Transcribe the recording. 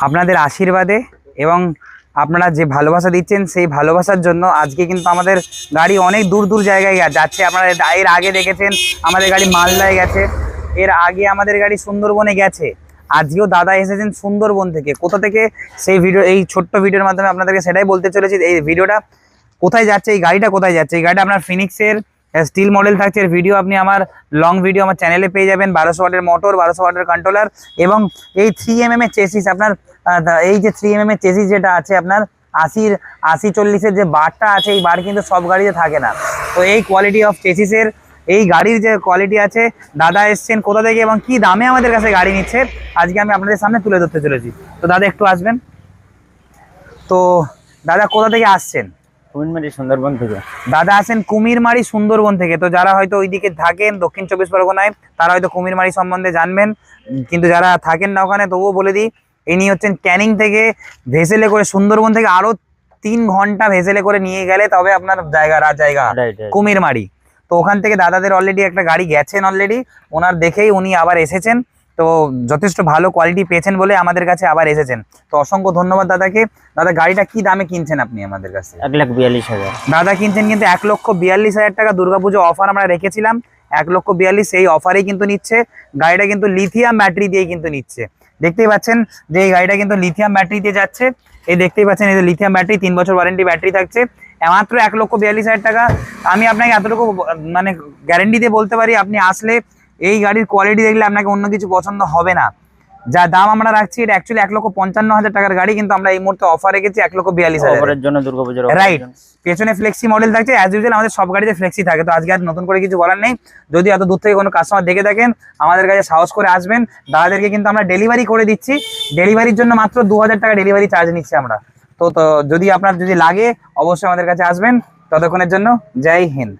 আপনাদের আশীর্বাদে এবং আপনারা যে ভালোবাসা দিচ্ছেন সেই ভালোবাসার জন্য আজকে কিন্তু আমাদের গাড়ি অনেক দূর দূর জায়গায় যাচ্ছে। আপনারা এর আগে দেখেছেন, আমাদের গাড়ি মালদায় গেছে। এর আগে আমাদের গাড়ি সুন্দরবনে গেছে। আজকেও দাদা এসেছেন সুন্দরবন থেকে। কোথা থেকে? সেই ভিডিও এই ছোট্ট ভিডিওর মাধ্যমে আপনাদেরকে সেটাই বলতে চলেছি। এই ভিডিওটা কোথায় যাচ্ছে, এই গাড়িটা কোথায় যাচ্ছে? এই গাড়িটা আপনার ফিনিক্সের স্টিল মডেল থাকছে, এর ভিডিও আপনি আমার লং ভিডিও আমার চ্যানেলে পেয়ে যাবেন, বারোশো ওয়াটের মোটর বারোশো ওয়াটের কন্ট্রোলার এবং এই থ্রি এম এম চেসিস আপনার এই যে থ্রি এম এম চেসিস যেটা আছে আপনার আশির, আশি চল্লিশের যে বারটা আছে, এই বার কিন্তু সব গাড়িতে থাকে না। তো এই কোয়ালিটি অফ চেসিসের এই গাড়ির যে কোয়ালিটি আছে, দাদা এসছেন কোথা থেকে এবং কি দামে আমাদের কাছে গাড়ি নিচ্ছে, আজকে আমি আপনাদের সামনে তুলে ধরতে চলেছি। তো দাদা একটু আসবেন? তো দাদা কোথা থেকে আসছেন? কুমিনমারি সুন্দরবন থেকে। দাদা আছেন কুমিরমারি সুন্দরবন থেকে। তো যারা হয়তো ওইদিকে থাকেন দক্ষিণ চব্বিশ পরগনায় তারা হয়তো কুমিরমারি সম্বন্ধে জানবেন। কিন্তু যারা থাকেন না ওখানে তবুও বলে দিই ইনি হচ্ছেন ক্যানিং থেকে ভেসেলে করে সুন্দরবন থেকে আরও তিন ঘণ্টা ভেসেলে করে নিয়ে গেলে তবে আপনার জায়গা রাত জায়গা কুমিরমারি তো ওখান থেকে দাদাদের অলরেডি একটা গাড়ি গেছেন অলরেডি ওনার দেখেই উনি আবার এসেছেন। তো যথেষ্ট ভালো কোয়ালিটি পেয়েছেন বলে আমাদের কাছে আবার এসেছেন। তো অসংখ্য ধন্যবাদ দাদাকে। দাদা গাড়িটা কি দামে কিনছেন আপনি আমাদের কাছে? এক লাখ বিয়াল্লিশ হাজার। দাদা কিনছেন কিন্তু এক লক্ষ বিয়াল্লিশ হাজার টাকা দুর্গাপুজো অফার আমরা রেখেছিলাম। এক লক্ষ বিয়াল্লিশ সেই অফারেই কিন্তু নিচ্ছে। গাড়িটা কিন্তু লিথিয়াম ব্যাটারি দিয়ে কিন্তু নিচ্ছে। দেখতেই পাচ্ছেন যে এই গাড়িটা কিন্তু লিথিয়াম ব্যাটারি দিয়ে যাচ্ছে। এই দেখতেই পাচ্ছেন এই যে লিথিয়াম ব্যাটারি তিন বছর ওয়ারেন্টি ব্যাটারি থাকছে। মাত্র এক লক্ষ বিয়াল্লিশ হাজার টাকা। আমি আপনাকে এতটুকু মানে গ্যারেন্টি দিয়ে বলতে পারি আপনি আসলে এই গাড়ির কোয়ালিটি দেখলে আপনাকে অন্য কিছু পছন্দ হবে না। যা দাম আমরা রাখছি এটা অ্যাকচুয়ালি এক লক্ষ পঞ্চান্ন হাজার টাকার গাড়ি কিন্তু আমরা এই মুহূর্তে অফার রেখেছি এক লক্ষ বিয়াল্লিশ হাজার অফারের জন্য দুর্গাপুজোর রাইট পেছনে ফ্লেক্সি মডেল থাকছে অ্যাজ ইউজুয়াল আমাদের সব গাড়িতে ফ্লেক্সি থাকে তো আজকে আর নতুন করে কিছু বলার নেই। যদি এত দূর থেকে কোনো কাস্টমার দেখে থাকেন আমাদের কাছে সাহস করে আসবেন। দাদাদেরকে কিন্তু আমরা ডেলিভারি করে দিচ্ছি। ডেলিভারির জন্য মাত্র দু হাজার টাকা ডেলিভারি চার্জ নিচ্ছি আমরা। তো তো যদি আপনার যদি লাগে অবশ্যই আমাদের কাছে আসবেন। ততক্ষণের জন্য জয় হিন্দ।